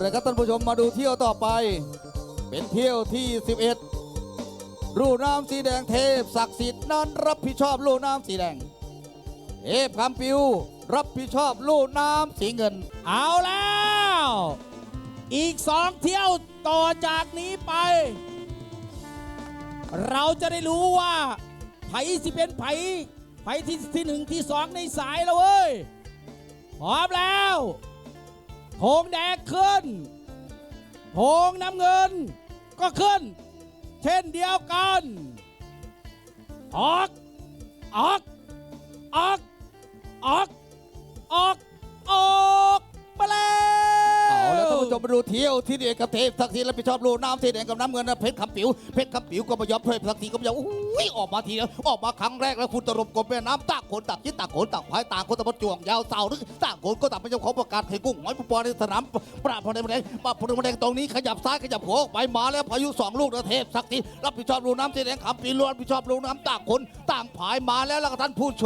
เลยครับท่านผู้ชมมาดูเที่ยวต่อไป เป็นเที่ยวที่ 11รูน้ำสีแดงเทพศักดิ์สิทธิ์นั้นรับผิดชอบลูกน้ำสีแดงเทพคำปิวรับผิดชอบลูกน้ำสีเงิน เอาแล้ว อีกสองเที่ยวต่อจากนี้ไป เราจะได้รู้ว่าไผ่สิเป็นไผ่ไผ่ที่ที่หนึ่งที่สองในสายแล้วเว้ยพร้อมแล้ว ธงแดงขึ้นธงน้ำเงินก็ขึ้น เช่นเดียวกัน ออก ออก มมาดูเที่ยวที่เดียวกับเทพศักดิ์สิทธิ์รับผิดชอบลูน้ำสีแดงกับน้ำเงินนะเพชรคำปิวเพชรคำปิวก็ไม่ยอมเทพศักดิ์สิทธิ์ก็ไม่ยอมอุ้ยออกมาทีเดียวออกมาครั้งแรกแล้วคุณตรมกบแม่น้ำต่างคนต่างคิดต่างคนต่างพายต่างคนต่างจวงยาวเสาหรือต่างคนก็ต่างเป็นเจ้าของประกาศไข่กุ้งหอยปูปลาในสนามปราบพลแดงปราบพลแดงตรงนี้ขยับซ้ายขยับขวาไปมาแล้วพายุสองลูกนะเทพศักดิ์สิทธิ์รับผิดชอบลูน้ำสีแดงคำปิวรับผิดชอบลูน้ำต่างคนต่างพายมาแล้วแล้วก็ท่านผู้ช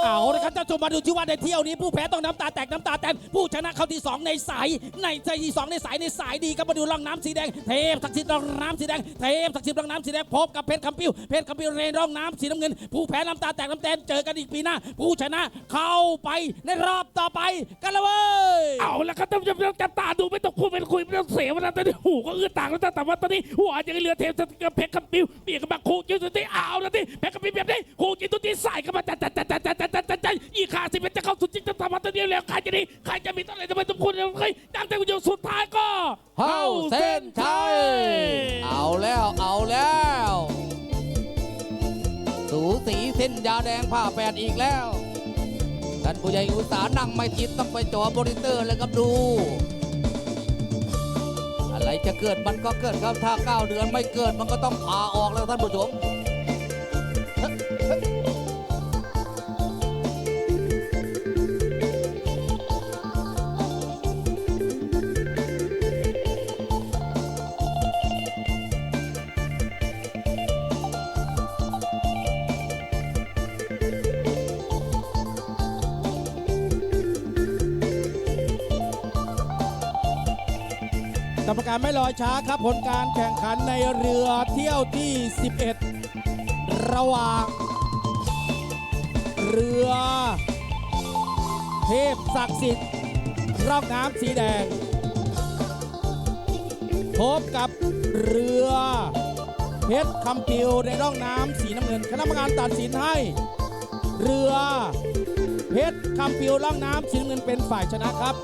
มเอาละครับท่านชมมาดูที่ว่าในเที่ยวนี้ผู้แพ้ต้องน้ำตาแตกน้ำตาแตนผู้ชนะเข้าที่2ในสายในใจที่2ในสายในสายดีครับมาดูร่องน้ำสีแดงเทพศักดิ์สิทธิ์ร่องน้ำสีแดงเทพศักดิ์สิทธิ์ร่องน้ำสีแดงพบกับเพชรคำปิ้วเพชรคำปิ้วรนร่องน้ำสีน้ำเงิน ผู้แพ้น้ำตาแตกน้ำแตนเจอกันอีกปีหน้า ผู้ชนะเข้าไปในรอบต่อไปกันเลยเว้ยเอาละครับท่านผู้ชมจับตาดูไม่ต้องคุยเป็นคุยไม่ต้องเสียเวลาตอนนี้หูก็เอื้อต่างแล้วแต่ว่าตอนนี้หัวยังเหลือเทพศักดิ์บเพชรคำปิ้วเปียนกันมาคู่จิ้ตุ้ยเอาละที่เพชรคำปิ้วแบบนี้คู่จิ้ตุ้ยใส่กันมาจัดจัดจัดจัด สิเป็นจะเข้าสุดจริงจะทำมาตัวเดียวแล้วใครจะดีใครจะมีตัวไหนจะไม่ต้องพูดเลยใครดังแต่คุณผู้ชมสุดท้ายก็เข้าเส้นชัยเอาแล้วเอาแล้วสูสีเส้นยาแดงผ้าแปดอีกแล้วท่านผู้ใหญ่อุตสาหนั่งไม่จิตต้องไปจอมอนิเตอร์แล้วครับดู อะไรจะเกิดมันก็เกิดครับถ้าเก้าเดือนไม่เกิดมันก็ต้องผ่าออกแล้วท่านผู้ชม รรมการไม่รอช้าครับผลการแข่งขันในเรือเที่ยวที่ 11 ระหว่าง เรือ เทพศักดิ์สิทธิ์ร่องน้ำสีแดง พบกับเรือเพชรคำปิวในร่องน้ำสีน้ำเงินคณะกรรมการตัดสินให้ เรือ เพชรคำปิวร่องน้ำสีน้ำเงินเป็นฝ่ายชนะครับ